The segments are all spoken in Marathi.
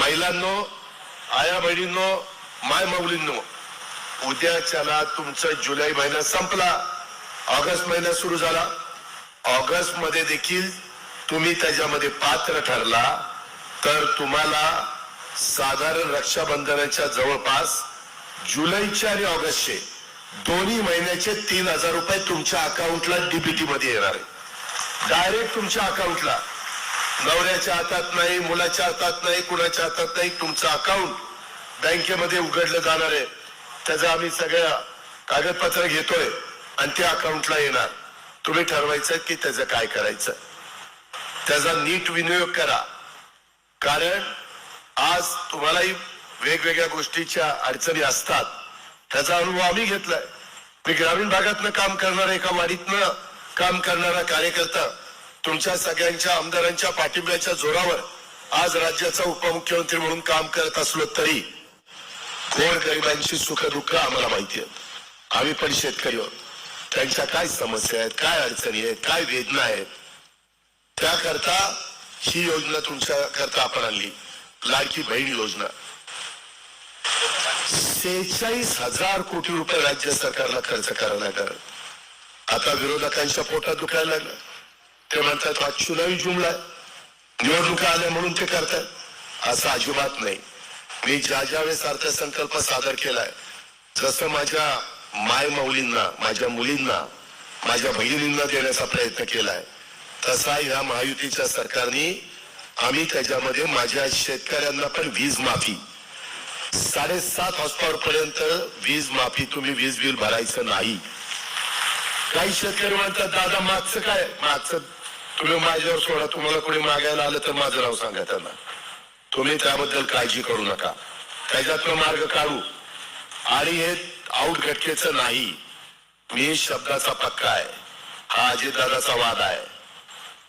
महिलांनो आया बहिणींनो माय माऊलींनो उद्याच्याला तुमचा जुलै महिना संपला. ऑगस्ट महिना सुरू झाला. ऑगस्टमध्ये देखील तुम्ही त्याच्यामध्ये पात्र ठरला. तर तुम्हाला साधारण रक्षाबंधनाच्या जवळपास जुलैचे आणि ऑगस्टचे दोन्ही महिन्याचे तीन हजार रुपये तुमच्या अकाउंटला डीबीटी मध्ये येणार आहे. डायरेक्ट तुमच्या अकाउंटला नवऱ्याच्या हातात नाही मुलाच्या हातात नाही कुणाच्या हातात नाही तुमचं अकाउंट बँकेमध्ये उघडलं जाणार आहे. त्याचं आम्ही सगळ्या कागदपत्र घेतोय आणि त्या अकाउंटला येणार. तुम्ही ठरवायचं की त्याचं काय करायचं. त्याचा नीट विनियोग करा. कारण आज तुम्हालाही वेगवेगळ्या गोष्टीच्या अडचणी असतात. त्याचा अनुभव आम्ही घेतलाय. मी ग्रामीण भागातनं काम करणारा एका वाडीतनं काम करणारा कार्यकर्ता तुमच्या सगळ्यांच्या आमदारांच्या पाठिंब्याच्या जोरावर आज राज्याचा उपमुख्यमंत्री म्हणून काम करत असलो तरी गोर गरिबांची सुख दुःख आम्हाला माहिती आहेत. आम्ही पण शेतकरी आहोत. त्यांच्या काय समस्या आहेत काय अडचणी आहेत काय वेदना आहेत त्याकरता ही योजना तुमच्या करता आपण आणली. लाडकी बहीण योजना. सेहेचाळीस हजार कोटी रुपये राज्य सरकारला खर्च करायला आता विरोधकांच्या पोटात दुखायला लागलं. ते म्हणतात हा चुनावी जुमला निवडणुका आल्या म्हणून ते करतात. असं अजिबात नाही. मी ज्या ज्या वेळेस अर्थसंकल्प सादर केलाय जसं माझ्या माय माऊलींना माझ्या मुलींना माझ्या बहिणींना देण्याचा प्रयत्न केलाय तसा या महायुतीच्या सरकारने आम्ही त्याच्यामध्ये माझ्या शेतकऱ्यांना पण वीज माफी साडेसात हॉस्पॉवर पर्यंत वीज माफी तुम्ही वीज बिल भरायचं नाही. काही शेतकरी म्हणतात दादा मागचं काय मागचं तुम्ही माझ्यावर सोडा तुम्हाला कोणी मागायला आलं तर माझं नाव सांगा त्यांना. तुम्ही त्याबद्दल काळजी करू नका. त्याच्यातनं मार्ग काढू. आणि हे आऊट घटकेचं नाही. मी शब्दाचा पक्का आहे. हा अजितदादाचा वाद आहे.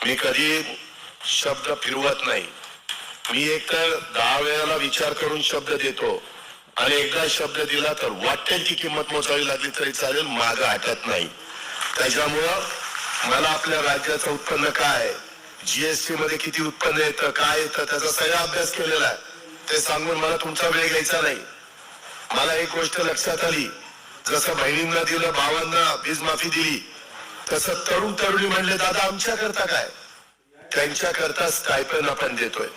मी कधी शब्द फिरवत नाही. मी एक तर दहा वेळाला विचार करून शब्द देतो. आणि एकदा शब्द दिला तर वाटेल ती किंमत मोजावी लागली तरी चालेल माग हटत नाही. त्याच्यामुळं मला आपल्या राज्याचं उत्पन्न काय जीएसटी मध्ये किती उत्पन्न येतं? काय येतं? त्याचा सगळा अभ्यास केलेला आहे. ते सांगून मला तुमचा वेळ घ्यायचा नाही. मला एक गोष्ट लक्षात आली. जसं बहिणींना दिलं भावांना वीज माफी दिली तसं तरुण तरुणी म्हणले दादा आमच्या करता काय? त्यांच्या करता स्टायपन आपण देतोय.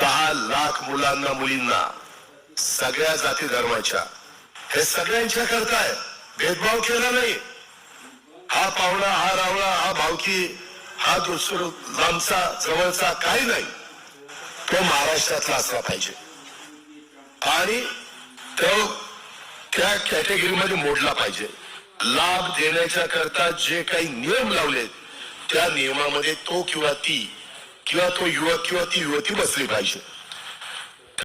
दहा लाख मुलांना मुलींना सगळ्या जाती धर्माच्या. हे सगळ्यांच्या करताय भेदभाव केला नाही. हा पाहुणा हा रावळा हा भावकी हा दुसर लांबचा जवळचा काही नाही. तो महाराष्ट्रातला असला पाहिजे. आणि तो त्या कॅटेगरीमध्ये मोडला पाहिजे. लाभ देण्याच्या करता जे काही नियम लावलेत त्या नियमामध्ये तो किंवा ती किंवा तो युवक किंवा ती युवती बसली पाहिजे.